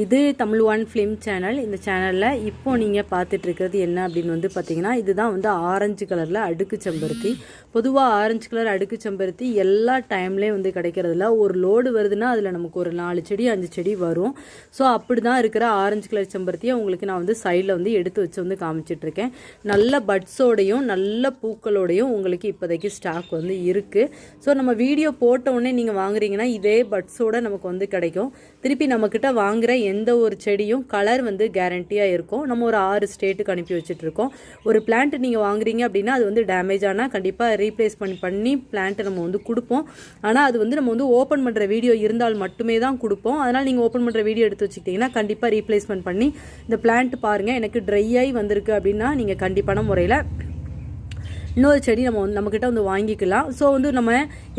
இது Tamil one film channel இந்த சேனலில் இப்போ நீங்கள் பார்த்துட்டு இருக்கிறது என்ன அப்படின்னு வந்து பார்த்தீங்கன்னா இதுதான் வந்து ஆரஞ்சு கலரில் அடுக்கு செம்பருத்தி. பொதுவாக ஆரஞ்சு கலர் அடுக்கு செம்பருத்தி எல்லா டைம்லேயும் வந்து கிடைக்கிறதில்ல. ஒரு லோடு வருதுன்னா அதில் நமக்கு ஒரு நாலு செடி அஞ்சு செடி வரும். ஸோ அப்படி தான் இருக்கிற ஆரஞ்சு கலர் செம்பருத்தியை உங்களுக்கு நான் வந்து சைடில் வந்து எடுத்து வச்சு வந்து காமிச்சிட்ருக்கேன் நல்ல பட்ஸோடையும் நல்ல பூக்களோடையும் உங்களுக்கு இப்போதைக்கு ஸ்டாக் வந்து இருக்குது ஸோ நம்ம வீடியோ போட்ட உடனே நீங்கள் வாங்குறீங்கன்னா இதே பட்ஸோட நமக்கு வந்து கிடைக்கும். திருப்பி நம்மக்கிட்ட வாங்குகிற எந்த ஒரு செடியும் கலர் வந்து கேரண்டியாக இருக்கும். நம்ம ஒரு ஆறு ஸ்டேட்டுக்கு அனுப்பி வச்சுட்ருக்கோம் ஒரு பிளான்ட் நீங்கள் வாங்குறீங்க அப்படின்னா அது வந்து டேமேஜ் ஆனால் கண்டிப்பாக ரீப்ளேஸ் பண்ணி பண்ணி பிளான்ட்டை நம்ம வந்து கொடுப்போம். ஆனால் அது வந்து நம்ம வந்து ஓப்பன் பண்ணுற வீடியோ இருந்தால் மட்டுமே தான் கொடுப்போம். அதனால் நீங்கள் ஓப்பன் பண்ணுற வீடியோ எடுத்து வச்சுக்கிட்டிங்கன்னா கண்டிப்பாக ரீப்ளேஸ்மெண்ட் பண்ணி இந்த பிளான்ட் பாருங்கள் எனக்கு ட்ரை ஆகி வந்திருக்கு அப்படின்னா நீங்கள் கண்டிப்பான முறையில் இன்னொரு செடி நம்ம வந்து நம்மக்கிட்ட வந்து வாங்கிக்கலாம். ஸோ வந்து நம்ம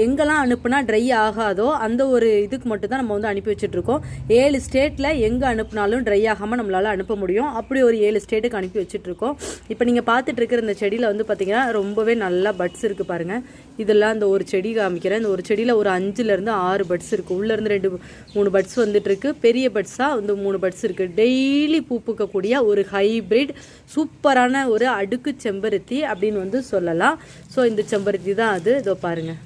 எங்கெல்லாம் அனுப்புனா ட்ரை ஆகாதோ அந்த ஒரு இதுக்கு மட்டும் தான் நம்ம வந்து அனுப்பி வச்சுட்ருக்கோம் ஏழு ஸ்டேட்டில் எங்கே அனுப்புனாலும் ட்ரை ஆகாமல் நம்மளால் அனுப்ப முடியும். அப்படி ஒரு ஏழு ஸ்டேட்டுக்கு அனுப்பி வச்சுட்ருக்கோம் இப்போ நீங்கள் பார்த்துட்டு இருக்கிற இந்த செடியில் வந்து பார்த்திங்கன்னா ரொம்பவே நல்லா பட்ஸ் இருக்குது பாருங்கள் இதெல்லாம் இந்த ஒரு செடி காமிக்கிறேன். இந்த ஒரு செடியில் ஒரு அஞ்சுலேருந்து ஆறு பட்ஸ் இருக்குது உள்ளேருந்து ரெண்டு மூணு பட்ஸ் வந்துட்டுருக்கு பெரிய பட்ஸாக வந்து மூணு பட்ஸ் இருக்குது டெய்லி பூ பூக்கக்கூடிய ஒரு ஹைப்ரிட் சூப்பரான ஒரு அடுக்கு செம்பருத்தி அப்படின்னு வந்து சொல்லலாம். ஸோ இந்த செம்பருத்தி தான் அது. இதோ பாருங்கள்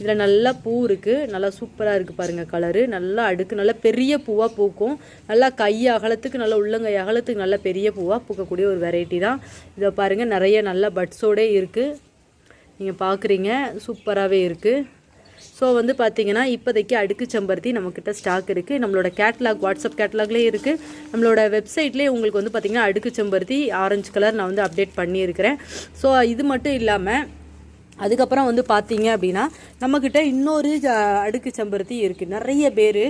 இதில் நல்லா பூ இருக்குது நல்லா சூப்பராக இருக்குது பாருங்கள் கலரு நல்லா அடுக்கு நல்லா பெரிய பூவாக பூக்கும். நல்லா கை அகலத்துக்கு நல்லா உள்ளங்கை அகலத்துக்கு நல்லா பெரிய பூவாக பூக்கக்கூடிய ஒரு வெரைட்டி தான். இதை பாருங்கள் நிறைய நல்ல பட்ஸோடே இருக்குது நீங்கள் பார்க்குறீங்க சூப்பராகவே இருக்குது ஸோ வந்து பார்த்தீங்கன்னா இப்போதைக்கு அடுக்கு செம்பருத்தி நம்மக்கிட்ட ஸ்டாக் இருக்குது நம்மளோட கேட்லாக் வாட்ஸ்அப் கேட்லாக்லேயே இருக்குது நம்மளோட வெப்சைட்லேயே உங்களுக்கு வந்து பார்த்திங்கன்னா அடுக்கு செம்பருத்தி ஆரஞ்சு கலர் நான் வந்து அப்டேட் பண்ணியிருக்கிறேன். ஸோ இது மட்டும் இல்லாமல் அதுக்கப்புறம் வந்து பார்த்தீங்க அப்படின்னா நம்மக்கிட்ட இன்னொரு அடுக்கு செம்பருத்தி இருக்குது நிறைய பேர்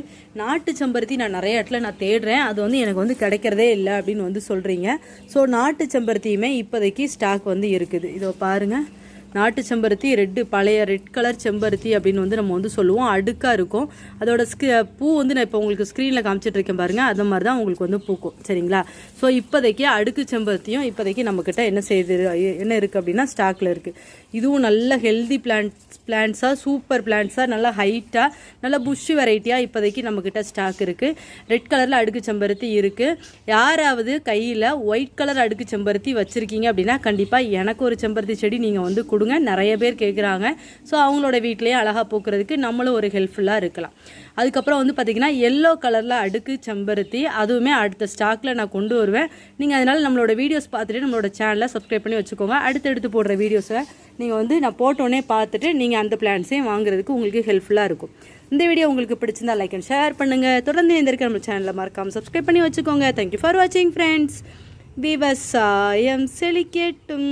நாட்டு செம்பருத்தி நான் நிறைய இடத்துல நான் தேடுறேன். அது வந்து எனக்கு வந்து கிடைக்கிறதே இல்லை அப்படின்னு வந்து சொல்கிறீங்க ஸோ நாட்டு செம்பருத்தியுமே இப்போதைக்கு ஸ்டாக் வந்து இருக்குது. இதோ பாருங்கள் நாட்டு செம்பருத்தி ரெட்டு பழைய ரெட் கலர் செம்பருத்தி அப்படின்னு வந்து நம்ம வந்து சொல்லுவோம். அடுக்காக இருக்கும். அதோட ஸ்க் பூ வந்து நான் இப்போ உங்களுக்கு ஸ்க்ரீனில் காமிச்சிட்டு இருக்கேன் பாருங்கள் அது மாதிரி தான் உங்களுக்கு வந்து பூக்கும். சரிங்களா? ஸோ இப்போதைக்கு அடுக்கு செம்பருத்தியும் இப்போதைக்கு நம்மக்கிட்ட என்ன செய்யுது என்ன இருக்குது அப்படின்னா ஸ்டாக்கில் இருக்குது இதுவும் நல்ல ஹெல்தி பிளான்ட்ஸ் பிளான்ட்ஸாக சூப்பர் பிளான்ட்ஸாக நல்லா ஹைட்டாக நல்ல புஷ்ஷு வெரைட்டியாக இப்போதைக்கு நம்மக்கிட்ட ஸ்டாக் இருக்குது ரெட் கலரில் அடுக்கு செம்பருத்தி இருக்குது யாராவது கையில் ஒயிட் கலர் அடுக்கு செம்பருத்தி வச்சுருக்கீங்க அப்படின்னா கண்டிப்பாக எனக்கு ஒரு செம்பருத்தி செடி நீங்கள் வந்து கொடுங்க. நிறைய பேர் கேட்குறாங்க ஸோ அவங்களோட வீட்லேயே அழகாக பூக்கிறதுக்கு நம்மளும் ஒரு ஹெல்ப்ஃபுல்லாக இருக்கலாம். அதுக்கப்புறம் வந்து பார்த்திங்கன்னா எல்லோ கலரில் அடுக்கு செம்பருத்தி அதுவுமே அடுத்த ஸ்டாக்கில் நான் கொண்டு வருவேன். நீங்கள் அதனால் நம்மளோட வீடியோஸ் பார்த்துட்டு நம்மளோட சேனலை சப்ஸ்கிரைப் பண்ணி வச்சுக்கோங்க. அடுத்தடுத்து போடுற வீடியோஸை நீங்கள் வந்து நான் போட்டோன்னே பார்த்துட்டு நீங்கள் அந்த பிளான்ஸையும் வாங்குறதுக்கு உங்களுக்கு ஹெல்ப்ஃபுல்லாக இருக்கும். இந்த வீடியோ உங்களுக்கு பிடிச்சிருந்தா லைக் அண்ட் ஷேர் பண்ணுங்கள் தொடர்ந்து இந்த நம்ம சேனலில் மறக்காமல் சப்ஸ்கிரைப் பண்ணி வச்சுக்கோங்க. தேங்க்யூ ஃபார் வாட்சிங் ஃப்ரெண்ட்ஸ் விவசாயம் செழிக்கட்டும்.